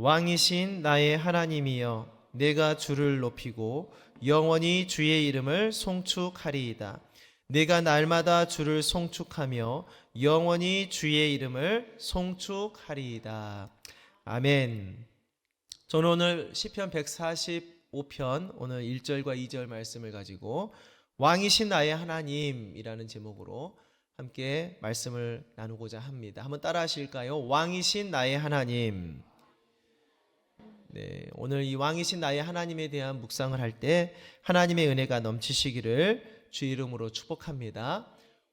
왕이신 나의 하나님이여 내가 주를 높이고 영원히 주의 이름을 송축하리이다. 내가 날마다 주를 송축하며 영원히 주의 이름을 송축하리이다. 아멘. 저는 오늘 시편 145편 오늘 1절과 2절 말씀을 가지고 왕이신 나의 하나님이라는 제목으로 함께 말씀을 나누고자 합니다. 한번 따라 하실까요? 왕이신 나의 하나님. 네, 오늘 이 왕이신 나의 하나님에 대한 묵상을 할 때 하나님의 은혜가 넘치시기를 주 이름으로 축복합니다.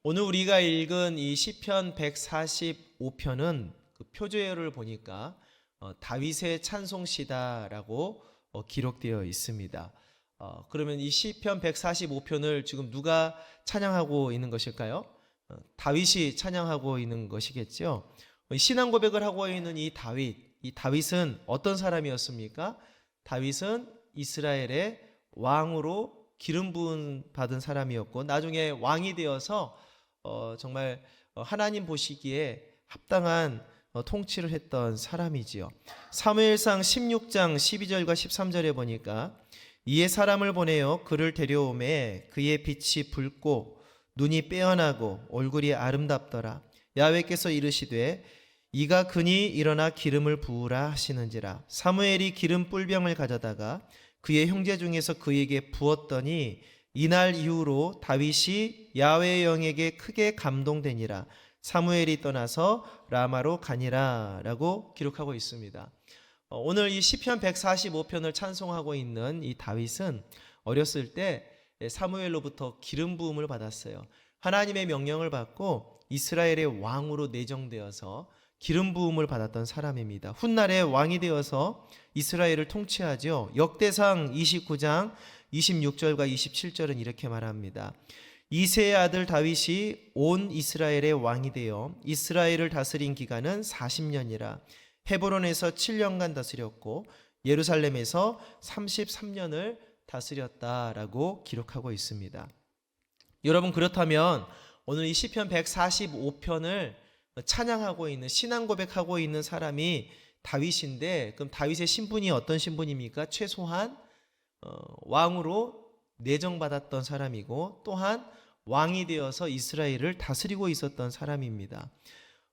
오늘 우리가 읽은 이 시편 145편은 그 표제어를 보니까 어, 다윗의 찬송시다라고 어, 기록되어 있습니다. 어, 그러면 이 시편 145편을 지금 누가 찬양하고 있는 것일까요? 어, 다윗이 찬양하고 있는 것이겠죠. 어, 신앙 고백을 하고 있는 이 다윗, 이 다윗은 어떤 사람이었습니까? 다윗은 이스라엘의 왕으로 기름 부은 받은 사람이었고 나중에 왕이 되어서 어, 정말 어, 하나님 보시기에 합당한 어, 통치를 했던 사람이지요. 사무엘상 16장 12절과 13절에 보니까 이에 사람을 보내어 그를 데려오매 그의 빛이 붉고 눈이 빼어나고 얼굴이 아름답더라. 야외께서 이르시되 이가 그니 일어나 기름을 부으라 하시는지라 사무엘이 기름 뿔병을 가져다가 그의 형제 중에서 그에게 부었더니 이날 이후로 다윗이 야외의 영에게 크게 감동되니라 사무엘이 떠나서 라마로 가니라라고 기록하고 있습니다. 어, 오늘 이 시편 145편을 찬송하고 있는 이 다윗은 어렸을 때 사무엘로부터 기름 부음을 받았어요. 하나님의 명령을 받고 이스라엘의 왕으로 내정되어서 기름 부음을 받았던 사람입니다. 훗날에 왕이 되어서 이스라엘을 통치하죠. 역대상 29장 26절과 27절은 이렇게 말합니다. 이세의 아들 다윗이 온 이스라엘의 왕이 되어 이스라엘을 다스린 기간은 40년이라 헤브론에서 7년간 다스렸고 예루살렘에서 33년을 다스렸다라고 기록하고 있습니다. 여러분 그렇다면 오늘 이 시편 145편을 찬양하고 있는 신앙 고백하고 있는 사람이 다윗인데 그럼 다윗의 신분이 어떤 신분입니까? 최소한 어, 왕으로 내정받았던 사람이고 또한 왕이 되어서 이스라엘을 다스리고 있었던 사람입니다.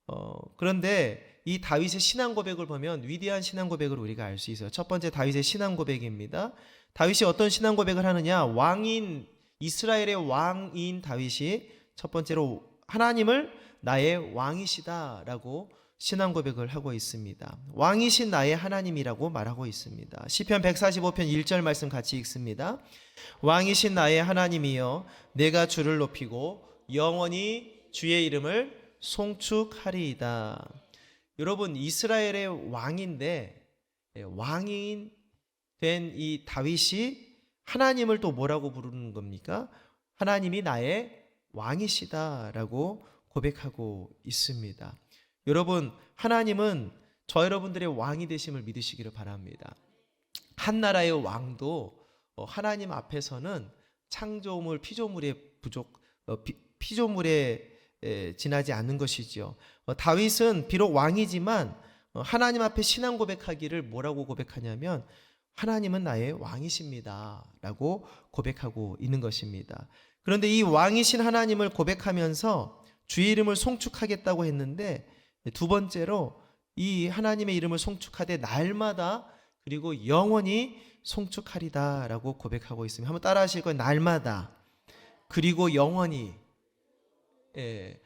어, 그런데 이 다윗의 신앙 고백을 보면 위대한 신앙 고백을 우리가 알 수 있어요. 첫 번째 다윗의 신앙 고백입니다. 다윗이 어떤 신앙 고백을 하느냐? 왕인 이스라엘의 왕인 다윗이 첫 번째로 하나님을 나의 왕이시다라고 신앙 고백을 하고 있습니다. 왕이신 나의 하나님이라고 말하고 있습니다. 시편 145편 1절 말씀 같이 읽습니다. 왕이신 나의 하나님이여 내가 주를 높이고 영원히 주의 이름을 송축하리이다. 여러분 이스라엘의 왕인데 예, 왕인 된 이 다윗이 하나님을 또 뭐라고 부르는 겁니까? 하나님이 나의 왕이시다라고 고백하고 있습니다. 여러분, 하나님은 저 여러분들의 왕이 되심을 믿으시기를 바랍니다. 한 나라의 왕도 어, 하나님 앞에서는 창조물 피조물의 부족 어, 피, 피조물에 에, 지나지 않는 것이지요. 어, 다윗은 비록 왕이지만 어, 하나님 앞에 신앙 고백하기를 뭐라고 고백하냐면 하나님은 나의 왕이십니다라고 고백하고 있는 것입니다. 그런데 이 왕이신 하나님을 고백하면서 주의 이름을 송축하겠다고 했는데 두 번째로 이 하나님의 이름을 송축하되 날마다 그리고 영원히 송축하리다라고 고백하고 있습니다. 한번 따라 하실 거예요. 날마다 그리고 영원히 예,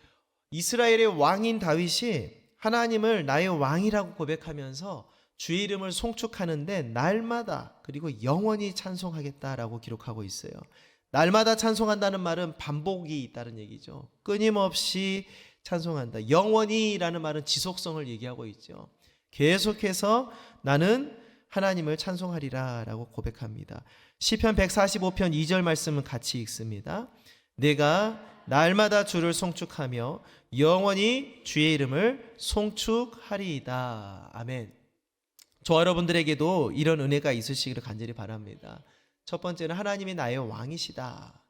이스라엘의 왕인 다윗이 하나님을 나의 왕이라고 고백하면서 주의 이름을 송축하는데 날마다 그리고 영원히 찬송하겠다라고 기록하고 있어요. 날마다 찬송한다는 말은 반복이 있다는 얘기죠. 끊임없이 찬송한다. 영원히라는 말은 지속성을 얘기하고 있죠. 계속해서 나는 하나님을 찬송하리라라고 고백합니다. 시편 145편 2절 말씀은 같이 읽습니다. 내가 날마다 주를 송축하며 영원히 주의 이름을 송축하리이다. 아멘. 저 여러분들에게도 이런 은혜가 있으시기를 간절히 바랍니다. 첫 번째는 하나님이 나의 왕이시다.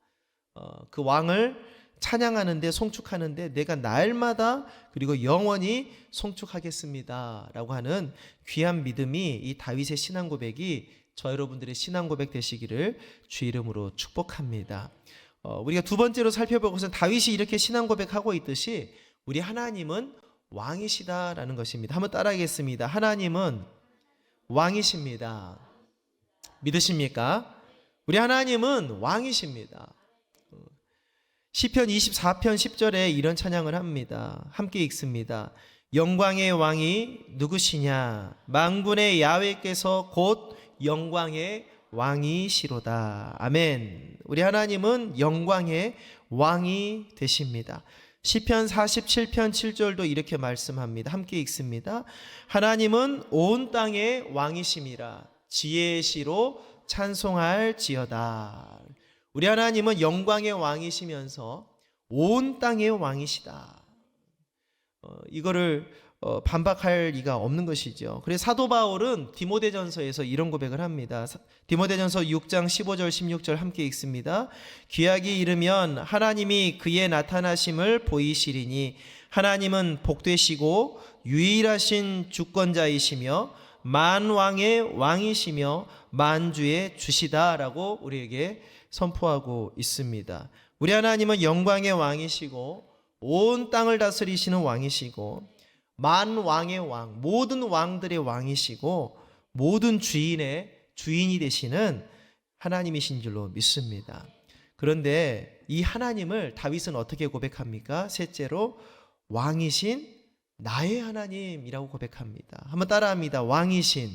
어, 그 왕을 찬양하는데 송축하는데 내가 날마다 그리고 영원히 송축하겠습니다라고 하는 귀한 믿음이 이 다윗의 신앙 고백이 저 여러분들의 신앙 고백 되시기를 주 이름으로 축복합니다. 어, 우리가 두 번째로 살펴볼 것은 다윗이 이렇게 신앙 고백하고 있듯이 우리 하나님은 왕이시다라는 것입니다. 한번 따라하겠습니다. 하나님은 왕이십니다. 믿으십니까? 우리 하나님은 왕이십니다. 시편 24편 10절에 이런 찬양을 합니다. 함께 읽습니다. 영광의 왕이 누구시냐? 망군의 야훼께서 곧 영광의 왕이시로다. 아멘. 우리 하나님은 영광의 왕이 되십니다. 시편 47편 7절도 이렇게 말씀합니다. 함께 읽습니다. 하나님은 온 땅의 왕이심이라 지혜의 시로 찬송할지어다. 우리 하나님은 영광의 왕이시면서 온 땅의 왕이시다. 어, 이거를 어, 반박할 리가 없는 것이죠. 그래서 사도 바울은 디모데전서에서 이런 고백을 합니다. 사- 디모데전서 6장 15절 16절 함께 읽습니다. 귀하기 이르면 하나님이 그의 나타나심을 보이시리니 하나님은 복되시고 유일하신 주권자이시며 만왕의 왕이시며 만주의 주시다라고 우리에게 선포하고 있습니다. 우리 하나님은 영광의 왕이시고 온 땅을 다스리시는 왕이시고 만 왕의 왕, 모든 왕들의 왕이시고 모든 주인의 주인이 되시는 하나님이신 줄로 믿습니다. 그런데 이 하나님을 다윗은 어떻게 고백합니까? 셋째로 왕이신 나의 하나님이라고 고백합니다. 한번 따라합니다. 왕이신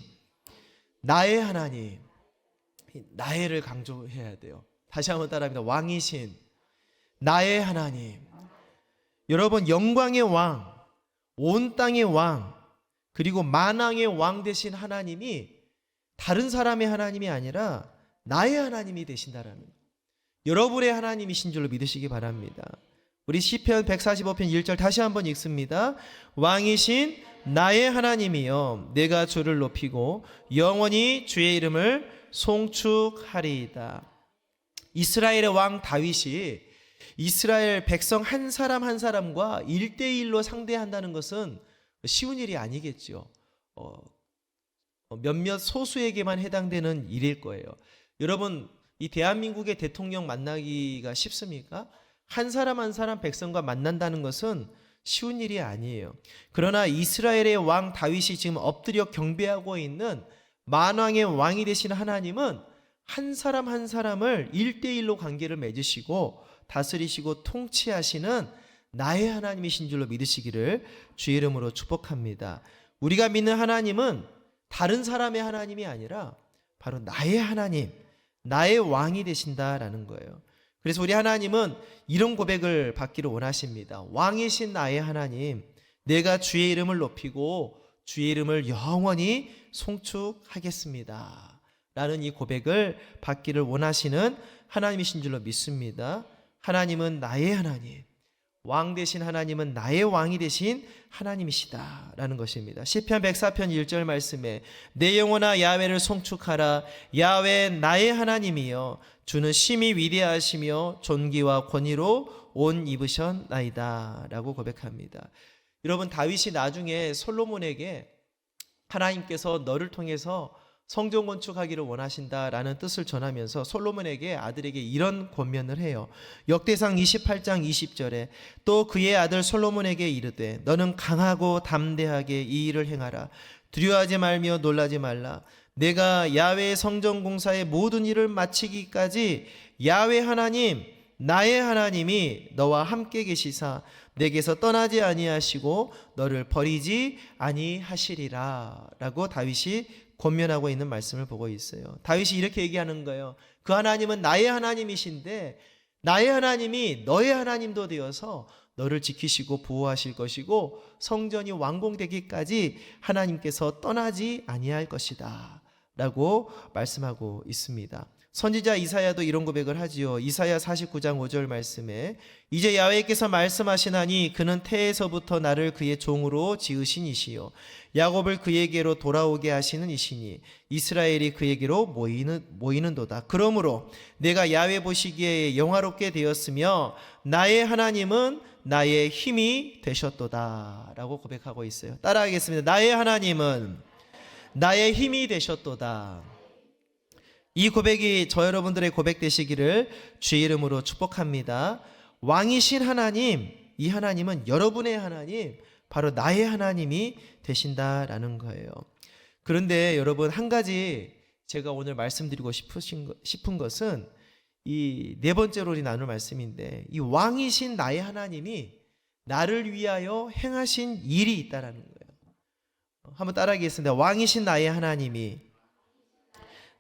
나의 하나님. 나의를 강조해야 돼요. 다시 한번 따라합니다. 왕이신 나의 하나님. 여러분 영광의 왕, 온 땅의 왕, 그리고 만왕의 왕 되신 하나님이 다른 사람의 하나님이 아니라 나의 하나님이 되신다라는. 여러분의 하나님이신 줄로 믿으시기 바랍니다. 우리 시편 145편 1절 다시 한번 읽습니다. 왕이신 나의 하나님이여 내가 주를 높이고 영원히 주의 이름을 송축하리이다. 이스라엘의 왕 다윗이 이스라엘 백성 한 사람 한 사람과 일대일로 상대한다는 것은 쉬운 일이 아니겠죠. 어, 어, 몇몇 소수에게만 해당되는 일일 거예요. 여러분, 이 대한민국의 대통령 만나기가 쉽습니까? 한 사람 한 사람 백성과 만난다는 것은 쉬운 일이 아니에요. 그러나 이스라엘의 왕 다윗이 지금 엎드려 경배하고 있는 만왕의 왕이 되신 하나님은 한 사람 한 사람을 일대일로 관계를 맺으시고 다스리시고 통치하시는 나의 하나님이신 줄로 믿으시기를 주의 이름으로 축복합니다. 우리가 믿는 하나님은 다른 사람의 하나님이 아니라 바로 나의 하나님, 나의 왕이 되신다라는 거예요. 그래서 우리 하나님은 이런 고백을 받기를 원하십니다. 왕이신 나의 하나님, 내가 주의 이름을 높이고 주의 이름을 영원히 송축하겠습니다. 라는 이 고백을 받기를 원하시는 하나님이신 줄로 믿습니다. 하나님은 나의 하나님, 왕 되신 하나님은 나의 왕이 되신 하나님이시다라는 것입니다. 시편 104편 1절 말씀에 내 영혼아 야훼를 송축하라 야훼 나의 하나님이여 주는 심히 위대하시며 존귀와 권위로 온 입으셨나이다라고 고백합니다. 여러분 다윗이 나중에 솔로몬에게 하나님께서 너를 통해서 성전 건축하기를 원하신다라는 뜻을 전하면서 솔로몬에게 아들에게 이런 권면을 해요. 역대상 28장 20절에 또 그의 아들 솔로몬에게 이르되 너는 강하고 담대하게 이 일을 행하라. 두려워하지 말며 놀라지 말라. 내가 야외 성전 공사의 모든 일을 마치기까지 야외 하나님 나의 하나님이 너와 함께 계시사 내게서 떠나지 아니하시고 너를 버리지 아니하시리라라고 다윗이 권면하고 있는 말씀을 보고 있어요. 다윗이 이렇게 얘기하는 거예요. 그 하나님은 나의 하나님이신데 나의 하나님이 너의 하나님도 되어서 너를 지키시고 보호하실 것이고 성전이 완공되기까지 하나님께서 떠나지 아니할 것이다. 라고 말씀하고 있습니다. 선지자 이사야도 이런 고백을 하지요. 이사야 49장 5절 말씀에 이제 야훼께서 말씀하시나니 그는 태에서부터 나를 그의 종으로 지으신 이시요 야곱을 그에게로 돌아오게 하시는 이시니 이스라엘이 그에게로 모이는 모이는도다. 그러므로 내가 야훼 보시기에 영화롭게 되었으며 나의 하나님은 나의 힘이 되셨도다라고 고백하고 있어요. 따라하겠습니다. 나의 하나님은 나의 힘이 되셨도다. 이 고백이 저 여러분들의 고백 되시기를 주의 이름으로 축복합니다. 왕이신 하나님, 이 하나님은 여러분의 하나님, 바로 나의 하나님이 되신다라는 거예요. 그런데 여러분 한 가지 제가 오늘 말씀드리고 싶으신 거- 싶은 것은 이 네 번째로 우리 나눌 말씀인데 이 왕이신 나의 하나님이 나를 위하여 행하신 일이 있다라는 거예요. 한번 따라하겠습니다. 왕이신 나의 하나님이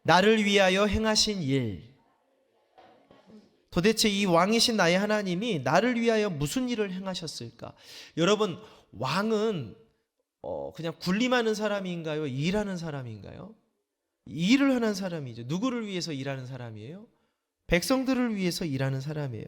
나를 위하여 행하신 일. 도대체 이 왕이신 나의 하나님이 나를 위하여 무슨 일을 행하셨을까? 여러분, 왕은 어, 그냥 군림하는 사람인가요? 일하는 사람인가요? 일을 하는 사람이죠. 누구를 위해서 일하는 사람이에요? 백성들을 위해서 일하는 사람이에요.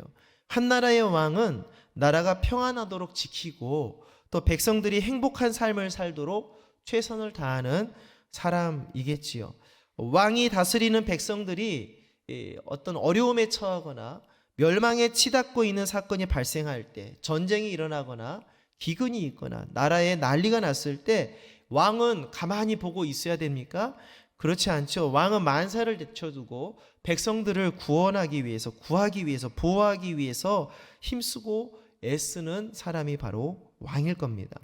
한 나라의 왕은 나라가 평안하도록 지키고 또 백성들이 행복한 삶을 살도록 최선을 다하는 사람이겠지요. 왕이 다스리는 백성들이 예, 어떤 어려움에 처하거나 멸망에 치닫고 있는 사건이 발생할 때 전쟁이 일어나거나 기근이 있거나 나라에 난리가 났을 때 왕은 가만히 보고 있어야 됩니까? 그렇지 않죠. 왕은 만사를 제쳐두고 백성들을 구원하기 위해서 구하기 위해서 보호하기 위해서 힘쓰고 애쓰는 사람이 바로 왕일 겁니다.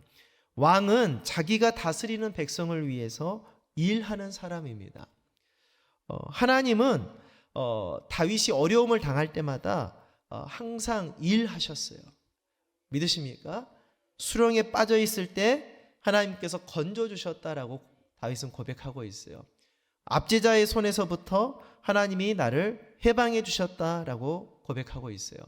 왕은 자기가 다스리는 백성을 위해서 일하는 사람입니다. 어, 하나님은 어, 다윗이 어려움을 당할 때마다 어, 항상 일하셨어요. 믿으십니까? 수렁에 빠져 있을 때 하나님께서 건져 주셨다라고 다윗은 고백하고 있어요. 압제자의 손에서부터 하나님이 나를 해방해 주셨다라고 고백하고 있어요.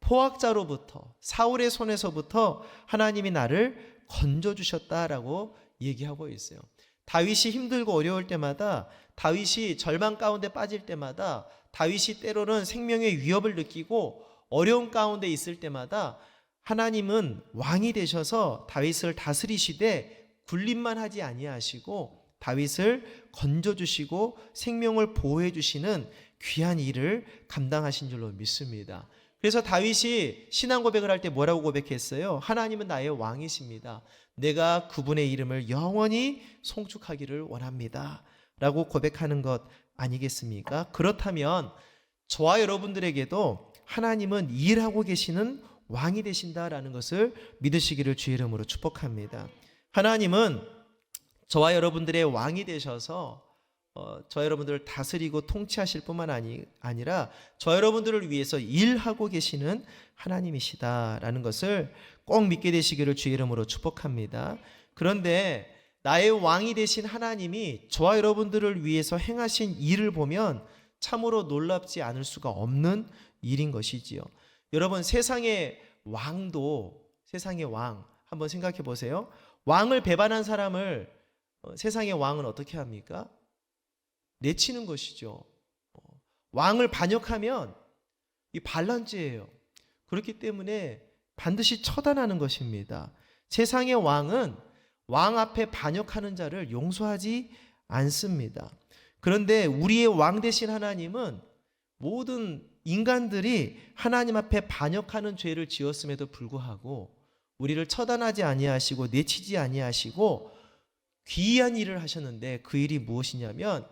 포악자로부터 사울의 손에서부터 하나님이 나를 건져 주셨다라고 얘기하고 있어요. 다윗이 힘들고 어려울 때마다 다윗이 절망 가운데 빠질 때마다 다윗이 때로는 생명의 위협을 느끼고 어려운 가운데 있을 때마다 하나님은 왕이 되셔서 다윗을 다스리시되 군림만 하지 아니하시고 다윗을 건져 주시고 생명을 보호해 주시는 귀한 일을 감당하신 줄로 믿습니다. 그래서 다윗이 신앙 고백을 할 때 뭐라고 고백했어요? 하나님은 나의 왕이십니다. 내가 그분의 이름을 영원히 송축하기를 원합니다. 라고 고백하는 것 아니겠습니까? 그렇다면 저와 여러분들에게도 하나님은 일하고 계시는 왕이 되신다라는 것을 믿으시기를 주의 이름으로 축복합니다. 하나님은 저와 여러분들의 왕이 되셔서 어, 저 여러분들을 다스리고 통치하실 뿐만 아니, 아니라 저 여러분들을 위해서 일하고 계시는 하나님이시다라는 것을 꼭 믿게 되시기를 주의 이름으로 축복합니다. 그런데 나의 왕이 되신 하나님이 저와 여러분들을 위해서 행하신 일을 보면 참으로 놀랍지 않을 수가 없는 일인 것이지요. 여러분 세상의 왕도 세상의 왕 한번 생각해 보세요. 왕을 배반한 사람을 어, 세상의 왕은 어떻게 합니까? 내치는 것이죠. 어, 왕을 반역하면 이 반란죄예요. 그렇기 때문에 반드시 처단하는 것입니다. 세상의 왕은 왕 앞에 반역하는 자를 용서하지 않습니다. 그런데 우리의 왕 되신 하나님은 모든 인간들이 하나님 앞에 반역하는 죄를 지었음에도 불구하고 우리를 처단하지 아니하시고 내치지 아니하시고 귀한 일을 하셨는데 그 일이 무엇이냐면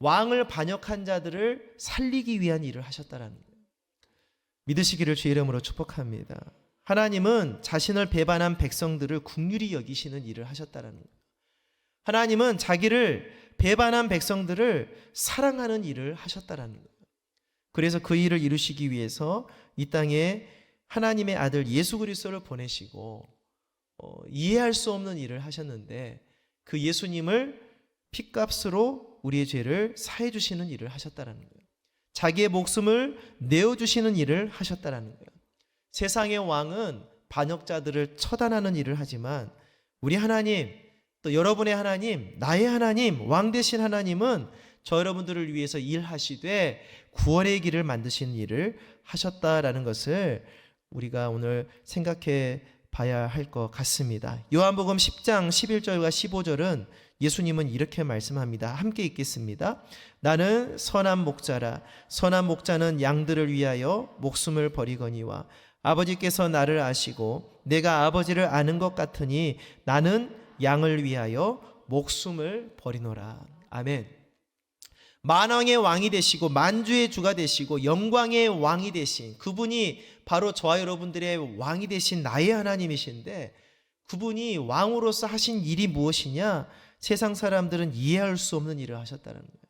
왕을 반역한 자들을 살리기 위한 일을 하셨다라는 거예요. 믿으시기를 주의 이름으로 축복합니다. 하나님은 자신을 배반한 백성들을 국률이 여기시는 일을 하셨다라는 거예요. 하나님은 자기를 배반한 백성들을 사랑하는 일을 하셨다라는 거예요. 그래서 그 일을 이루시기 위해서 이 땅에 하나님의 아들 예수 그리스도를 보내시고 어, 이해할 수 없는 일을 하셨는데 그 예수님을 피값으로 우리의 죄를 사해 주시는 일을 하셨다라는 거예요. 자기의 목숨을 내어 주시는 일을 하셨다라는 거예요. 세상의 왕은 반역자들을 처단하는 일을 하지만 우리 하나님 또 여러분의 하나님, 나의 하나님, 왕 되신 하나님은 저 여러분들을 위해서 일하시되 구원의 길을 만드신 일을 하셨다라는 것을 우리가 오늘 생각해 봐야 할 것 같습니다. 요한복음 10장 11절과 15절은 예수님은 이렇게 말씀합니다. 함께 읽겠습니다. 나는 선한 목자라 선한 목자는 양들을 위하여 목숨을 버리거니와 아버지께서 나를 아시고 내가 아버지를 아는 것 같으니 나는 양을 위하여 목숨을 버리노라. 아멘. 만왕의 왕이 되시고 만주의 주가 되시고 영광의 왕이 되신 그분이 바로 저와 여러분들의 왕이 되신 나의 하나님이신데 그분이 왕으로서 하신 일이 무엇이냐? 세상 사람들은 이해할 수 없는 일을 하셨다는 거예요.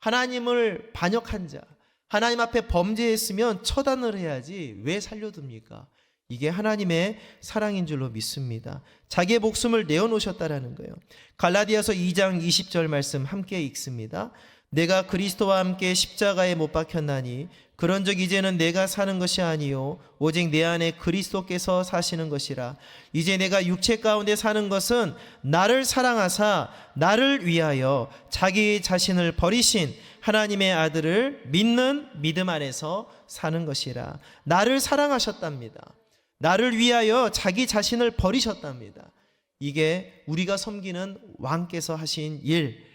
하나님을 반역한 자, 하나님 앞에 범죄했으면 처단을 해야지 왜 살려둡니까? 이게 하나님의 사랑인 줄로 믿습니다. 자기의 목숨을 내어놓으셨다라는 거예요. 갈라디아서 2장 20절 말씀 함께 읽습니다. 내가 그리스도와 함께 십자가에 못 박혔나니 그런즉 이제는 내가 사는 것이 아니요 오직 내 안에 그리스도께서 사시는 것이라 이제 내가 육체 가운데 사는 것은 나를 사랑하사 나를 위하여 자기 자신을 버리신 하나님의 아들을 믿는 믿음 안에서 사는 것이라 나를 사랑하셨답니다. 나를 위하여 자기 자신을 버리셨답니다. 이게 우리가 섬기는 왕께서 하신 일,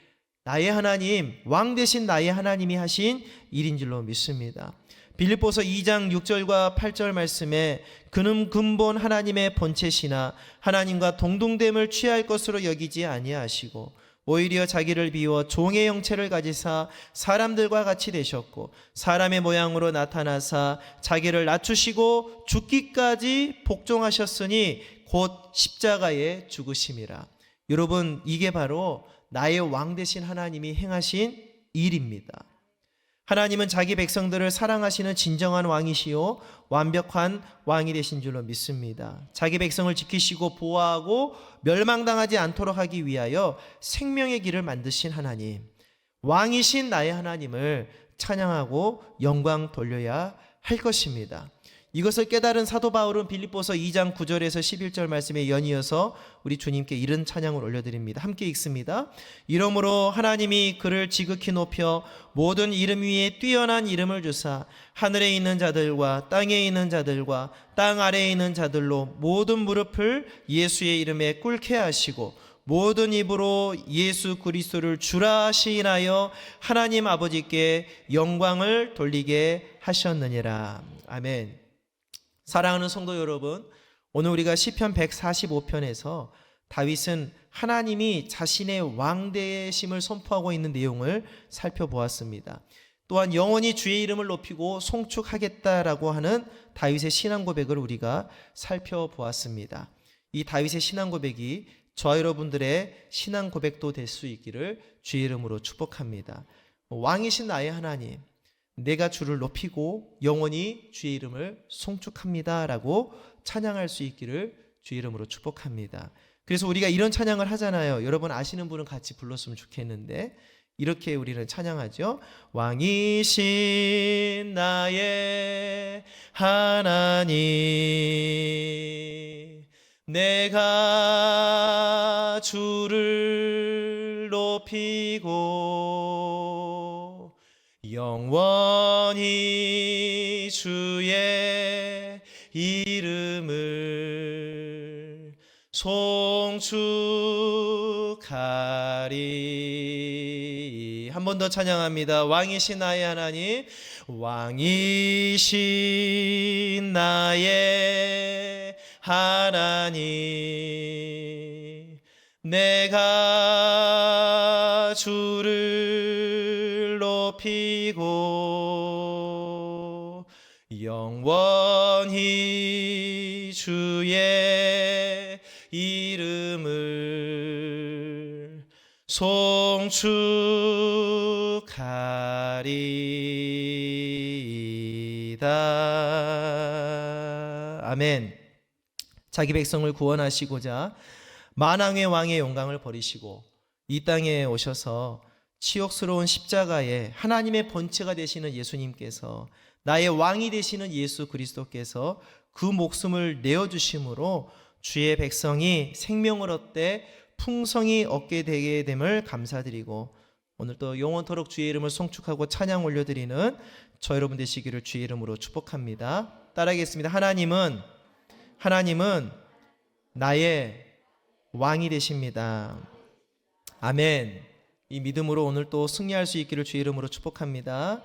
나의 하나님, 왕 대신 나의 하나님이 하신 일인 줄로 믿습니다. 빌립보서 2장 6절과 8절 말씀에 그는 근본 하나님의 본체시나 하나님과 동등됨을 취할 것으로 여기지 아니하시고 오히려 자기를 비워 종의 형체를 가지사 사람들과 같이 되셨고 사람의 모양으로 나타나사 자기를 낮추시고 죽기까지 복종하셨으니 곧 십자가에 죽으심이라. 여러분 이게 바로 나의 왕 되신 하나님이 행하신 일입니다. 하나님은 자기 백성들을 사랑하시는 진정한 왕이시요 완벽한 왕이 되신 줄로 믿습니다. 자기 백성을 지키시고 보호하고 멸망당하지 않도록 하기 위하여 생명의 길을 만드신 하나님, 왕이신 나의 하나님을 찬양하고 영광 돌려야 할 것입니다. 이것을 깨달은 사도 바울은 빌립보서 2장 9절에서 11절 말씀에 연이어서 우리 주님께 이런 찬양을 올려드립니다. 함께 읽습니다. 이러므로 하나님이 그를 지극히 높여 모든 이름 위에 뛰어난 이름을 주사 하늘에 있는 자들과 땅에 있는 자들과 땅 아래에 있는 자들로 모든 무릎을 예수의 이름에 꿇게 하시고 모든 입으로 예수 그리스도를 주라 시인하여 하나님 아버지께 영광을 돌리게 하셨느니라. 아멘. 사랑하는 성도 여러분, 오늘 우리가 시편 145편에서 다윗은 하나님이 자신의 왕대심을 선포하고 있는 내용을 살펴보았습니다. 또한 영원히 주의 이름을 높이고 송축하겠다라고 하는 다윗의 신앙 고백을 우리가 살펴보았습니다. 이 다윗의 신앙 고백이 저와 여러분들의 신앙 고백도 될 수 있기를 주의 이름으로 축복합니다. 왕이신 나의 하나님, 내가 주를 높이고 영원히 주의 이름을 송축합니다라고 찬양할 수 있기를 주의 이름으로 축복합니다. 그래서 우리가 이런 찬양을 하잖아요. 여러분 아시는 분은 같이 불렀으면 좋겠는데 이렇게 우리는 찬양하죠. 왕이신 나의 하나님 내가 주를 높이고 영원히 주의 이름을 송축하리. 한 번 더 찬양합니다. 왕이신 나의 하나님 왕이신 나의 하나님 내가 주를 높이고 영원히 주의 이름을 송축하리이다. 아멘. 자기 백성을 구원하시고자 만왕의 왕의 영광을 버리시고 이 땅에 오셔서 치욕스러운 십자가에 하나님의 본체가 되시는 예수님께서 나의 왕이 되시는 예수 그리스도께서 그 목숨을 내어 주심으로 주의 백성이 생명을 얻되 풍성히 얻게 되게 됨을 감사드리고 오늘 또 영원토록 주의 이름을 송축하고 찬양 올려드리는 저 여러분 되시기를 주의 이름으로 축복합니다. 따라하겠습니다. 하나님은 하나님은 나의 왕이 되십니다. 아멘. 이 믿음으로 오늘 또 승리할 수 있기를 주의 이름으로 축복합니다.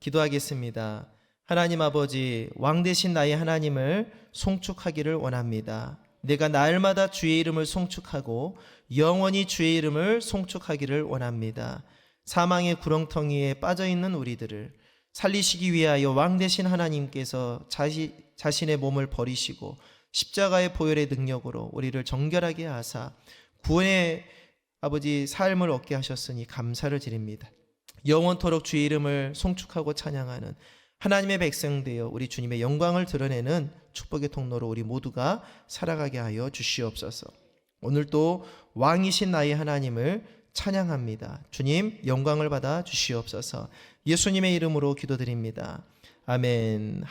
기도하겠습니다. 하나님 아버지, 왕 되신 나의 하나님을 송축하기를 원합니다. 내가 날마다 주의 이름을 송축하고 영원히 주의 이름을 송축하기를 원합니다. 사망의 구렁텅이에 빠져 있는 우리들을 살리시기 위하여 왕 되신 하나님께서 자시, 자신의 몸을 버리시고 십자가의 보혈의 능력으로 우리를 정결하게 하사 구원의 아버지 삶을 얻게 하셨으니 감사를 드립니다. 영원토록 주의 이름을 송축하고 찬양하는 하나님의 백성 되어 우리 주님의 영광을 드러내는 축복의 통로로 우리 모두가 살아가게 하여 주시옵소서. 오늘도 왕이신 나의 하나님을 찬양합니다. 주님 영광을 받아 주시옵소서. 예수님의 이름으로 기도드립니다. 아멘.